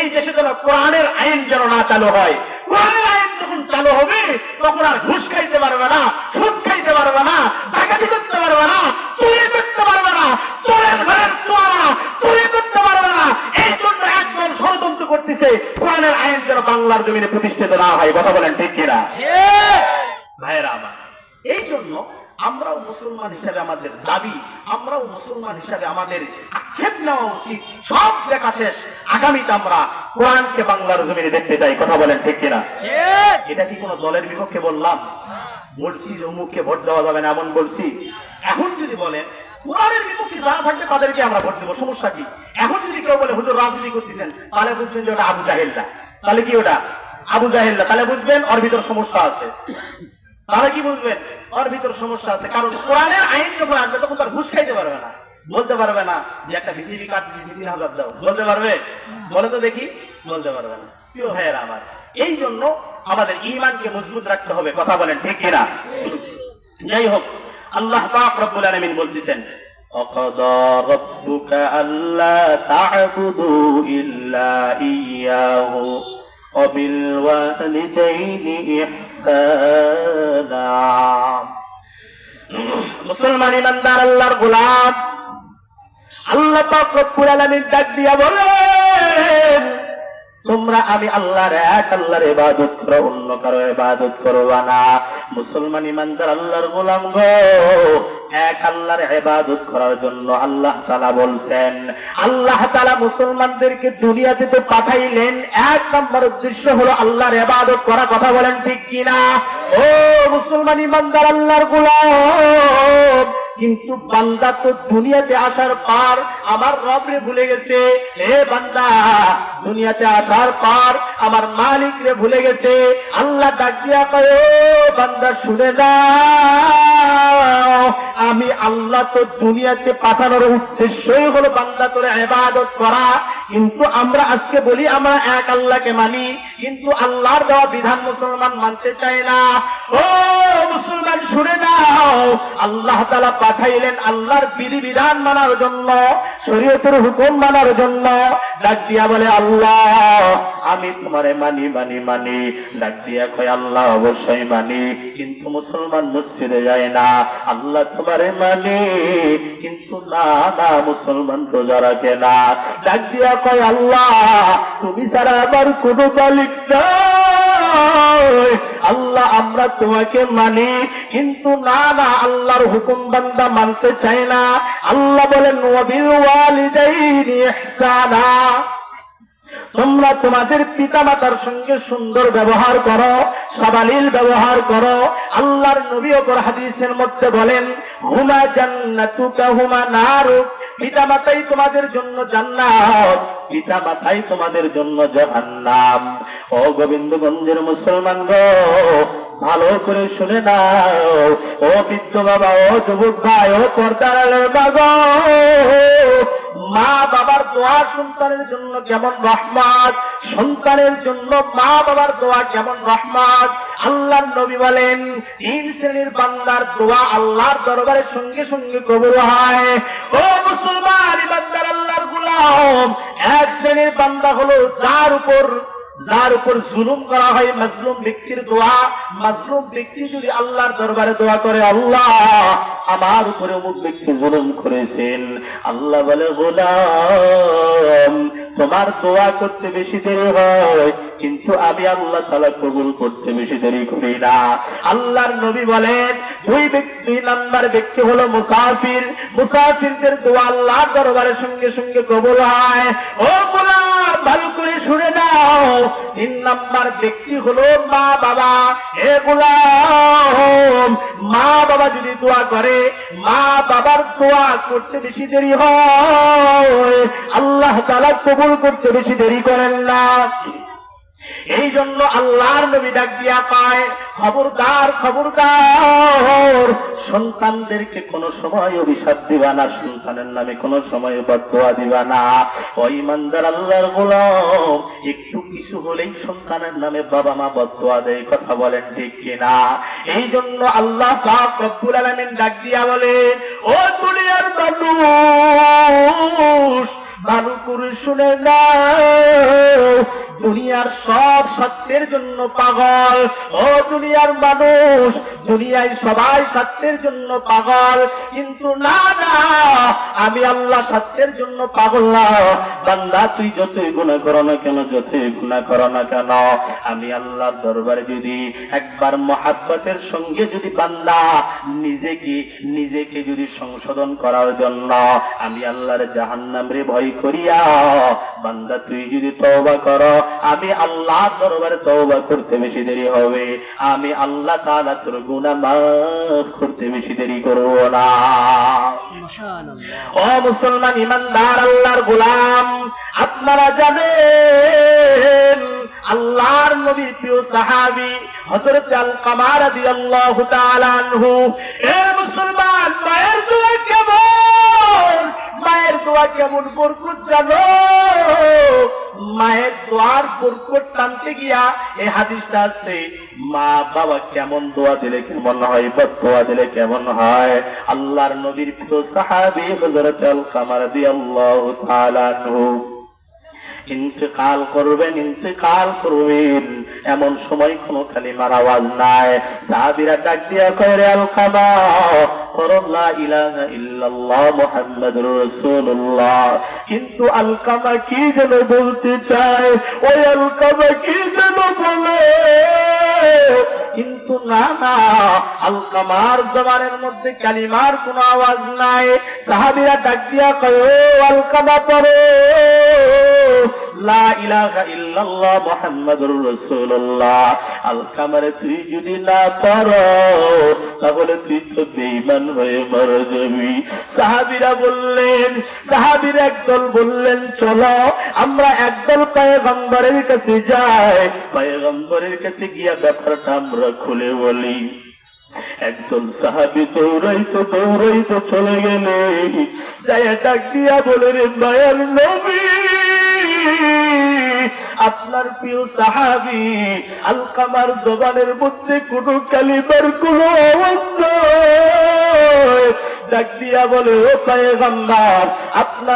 এই দেশে যেন কোরআনের আইন যেন না চালু হয়। কোরআনের আইন যখন চালু হবে, তখন আর ঘুষ খাইতে পারবে না, সুদ খাইতে পারবে না, ডাকাতি করতে পারবে না, চুরি করতে পারবে না, চোরের ঘরের চোরা চুরি করতে পারবে না। এই জন্য একজন ষড়যন্ত্র করতেছে, কোরআনের আইন যেন বাংলার জমিনে প্রতিষ্ঠিত না হয়। কথা বলেন ঠিক কিনা? ভাইয়েরা আমার, এই জন্য আমরাও মুসলমান হিসাবে আমাদের দাবি, আমরাও মুসলমান হিসাবে আমাদের আক্ষেপ নেওয়া উচিত। সব দেখা শেষ। আগামীতে আমরা কোরআনকে বাংলার জমিনে দেখতে চাই কথা বলেন ঠিক কিনা? এটা কি কোনো দলের বিপক্ষে বললাম? বলছি অমুককে ভোট দেওয়া যাবে না এমন বলছি। এখন যদি বলেন কোরআনের বিপক্ষে যারা থাকবে তাদেরকে আমরা ভোট দেবো সমস্যা কি? এখন যদি কেউ বলে হুজুর রাজনীতি করতেছেন তাহলে বুঝবেন যে ওটা আবু জাহেলটা। তাহলে কি ওটা? আবু জাহেলটা। তাহলে বুঝবেন ওর ভিতর সমস্যা আছে। তাহলে কি বুঝবেন? ওর ভিতর সমস্যা আছে। কারণ কোরআনের আইন যখন আসবে তখন তার ঘুষ খাইতে পারবে না। বলতে পারবে না যে একটা বিসিবি কার্ড দিয়েছি তিন হাজার দাও বলতে পারবে বলে তো দেখি বলতে পারবে না প্রিয় ভাইয়েরা আমার এই জন্য আমাদের ইমানকে মজবুত রাখতে হবে কথা বলেন ঠিক কিনা যাই হোক আল্লাহ পাক রব্বুল আলামিন বলতেছেন وقضى ربك ألا تعبدوا إلا إياه وبالوالدين إحسانا মুসলমান ইমানদার আল্লাহর গোলাম আল্লাহ পাক রব্বুল ডাক দিয়া বলেন, তোমরা আমি আল্লাহর এক, আল্লাহর ইবাদত করো, অন্য কারও ইবাদত করবা না। মুসলমান ইমানদার আল্লাহর গোলাম গো। এক, আল্লাহর ইবাদত করার জন্য আল্লাহ তাআলা বলছেন, আল্লাহ তাআলা মুসলমানদেরকে দুনিয়াতে তো পাঠাইলেন। এক নম্বর উদ্দেশ্য হলো আল্লাহর ইবাদত করা। কথা বলেন ঠিক কিনা? ও মুসলমান ইমানদার আল্লাহর গোলাম কিন্তু বান্দা তো দুনিয়াতে আসার পর, আমার রবরে ভুলে গেছে। হে বান্দা, দুনিয়াতে আসার পর, আমার মালিক রে ভুলে গেছে। আল্লাহ ডাক দিয়া কয় বান্দা, শুনে যাও। আমি আল্লাহ তো দুনিয়াতে পাঠানোর উদ্দেশ্যই হলো বান্দা তোরে ইবাদত করা। কিন্তু আমরা আজকে বলি, আমরা এক আল্লাহকে মানি। কিন্তু আল্লাহর দেওয়া বিধান মুসলমান মানতে চায় না। ও মুসলমান, শুনে নাও। আল্লাহ তালা পাঠাইলেন আল্লাহর বিধি বিধান মানার জন্য, শরীয়তের হুকুম মানার জন্য। ডাক দিয়া বলে, আল্লাহ, আমি তোমারে মানি মানি মানি। ডাক দিয়া কয়, আল্লাহ, অবশ্যই মানি। কিন্তু মুসলমান মসজিদে যায় না। আল্লাহ তোমারে মানি, কিন্তু না না, মুসলমান রোজা রাখে না ডাক দিয়া কয়, আল্লাহ, তুমি ছাড়া আমার কোনো মালিক নাই। আল্লাহ আমরা তোমাকে মানি, কিন্তু না না, আল্লাহর হুকুম বান্দা মানতে চায় না। আল্লাহ বলেন ওয়াবিল ওয়ালিদাইনি ইহসানা। তোমরা তোমাদের পিতা মাতার সঙ্গে সুন্দর ব্যবহার করো, সাবালিল ব্যবহার করো। আল্লাহর নবী ওপর হাদিসের মধ্যে বলেন, হুমা জান্নাতুকা, হুমা নারুক। পিতা মাতাই তোমাদের জন্য জান্নাত পিতা মাতাই তোমাদের জন্য জাহান্নাম। ও গোবিন্দগঞ্জের মুসলমান গো ভালো করে শুনে নাও। ও বৃদ্ধ বাবা, ও যুবক ভাই, ও পর্দার বাবা মা বাবার দোয়া সন্তানের জন্য কেমন রহমত? সন্তানের জন্য মা বাবার দোয়া কেমন রহমত? আল্লাহর নবী বলেন, তিন শ্রেণির বান্দার দোয়া আল্লাহর দরবারের সঙ্গে সঙ্গে কবুল হয়। ও মুসলমান আল্লাহর গুলাম, এক শ্রেণির বান্দা হলো যার উপর যার উপর জুলুম করা হয় মাজলুম ব্যক্তির দোয়া, মাজলুম ব্যক্তি যদি আল্লাহর দরবারে দোয়া করে, আল্লাহ আমার উপরে অমুক ব্যক্তি জুলুম করেছেন। আল্লাহ বলে, গোলাম, তোমার দোয়া করতে বেশি দেরি হয়, কিন্তু আমি আল্লাহ তালা কবুল করতে বেশি দেরি করি না। আল্লাহর নবী বলেন, দুই ব্যক্তি, দুই নাম্বার ব্যক্তি হলো মুসাফির। মুসাফিরদের দোয়া আল্লাহর দরবারের সঙ্গে সঙ্গে কবুল হয়। ও গোলাম ভালো করে শুনে নাও। তিন নাম্বার ব্যক্তি হলো মা বাবা। গোলাম, মা বাবা যদি দোয়া করে, মা বাবার দোয়া করতে বেশি দেরি হয়। আল্লাহ তালা কবুল করতে বেশি দেরি করেন না। এই জন্য আল্লাহর নবী ডাক দিয়া পায় খবরদার খবরদার, সন্তানদেরকে কোনো সময় অভিশাপ দিবা না, সন্তানের নামে কোনো সময় বদোয়া দিবা না। ওই ইমানদার আল্লাহর গোলাম, একটু কিছু হলেই সন্তানের নামে বাবা মা বদোয়া দেয়, কথা বলেন ঠিক কিনা? এই জন্য আল্লাহ পাক রব্বুল আলামিন ডাক দিয়া বলে, ও দুনিয়ার মানুষ ভালো শুনে না দুনিয়ার সব সত্যের জন্য পাগল। ও দুনিয়ার মানুষ, দুনিয়ায় সবাই সত্যের জন্য পাগল। কিন্তু না না, আমি আল্লাহ সত্যের জন্য পাগল না। বান্দা, তুই যতই গুণা করো না কেন, যতই গুণা করো না কেন, আমি আল্লাহর দরবারে যদি একবার মহাব্বতের সঙ্গে যদি বান্দা নিজেকে নিজেকে যদি সংশোধন করার জন্য আমি আল্লাহর জাহান্নাম রে ভয় করিয়া, বান্দা, তুই যদি তওবা করো আমি আল্লাহ দরবারে তওবা করতে বেশি দেরি হবে। আমি আল্লাহ তাআলা তোর গুনাহ মাফ করতে বেশি দেরি করব না। ও মুসলমান ইমানদার আল্লাহর গোলাম আপনারা জানেন আল্লাহর নবীর প্রিয় সাহাবী হযরত আল কামার রাদিয়াল্লাহু তাআলা আনহু এ মুসলমান মায়ের দোয়া কেমন? মায়ের দোয়া কেমন বরকত জানো? মায়ের দোয়ার বরকত টানতে গিয়া এই হাদিসটা আছে, মা বাবা কেমন দোয়া দিলে কেমন হয় বা দোয়া দিলে কেমন হয়? আল্লাহর নবীর প্রিয় সাহাবী হযরত আল কামার রাদিয়াল্লাহু তাআলা আনহু। ইন্তেকাল করবেন ইন্তেকাল করবেন। এমন সময় কোনো কালিমার আওয়াজ নাই। সাহাবিরা ডাক দিয়া কয়, রে আলকামা করল্লা ইলাহা ইল্লাল্লাহ মুহাম্মাদুর রাসূলুল্লাহ। কিন্তু আলকামা কি যেন বলতে চায়? ওই আলকামা কি যেন বলে? কিন্তু না না। আলকামার জবানের মধ্যে কালিমার কোনো আওয়াজ নাই। সাহাবিরা ডাক দিয়া কয় আলকামা পড়ো লা তুই যদি না তাহলে তুই তো হয়ে যাবি। বললেন একদল বললেন, চলো, আমরা একদল কাছে যাই। কাছে গিয়া ব্যাপারটা আমরা খুলে বলি। একজন সাহাবি দৌড়াইতো দৌড়াইতো চলে গেলে বলে, রে নবী আপনার প্রিয় সাহাবি, আলকামার জবানের মধ্যে কোনো কালিমার কোনো অবস্থা ডাক দিয়া বলে, ও পায়ে আপনার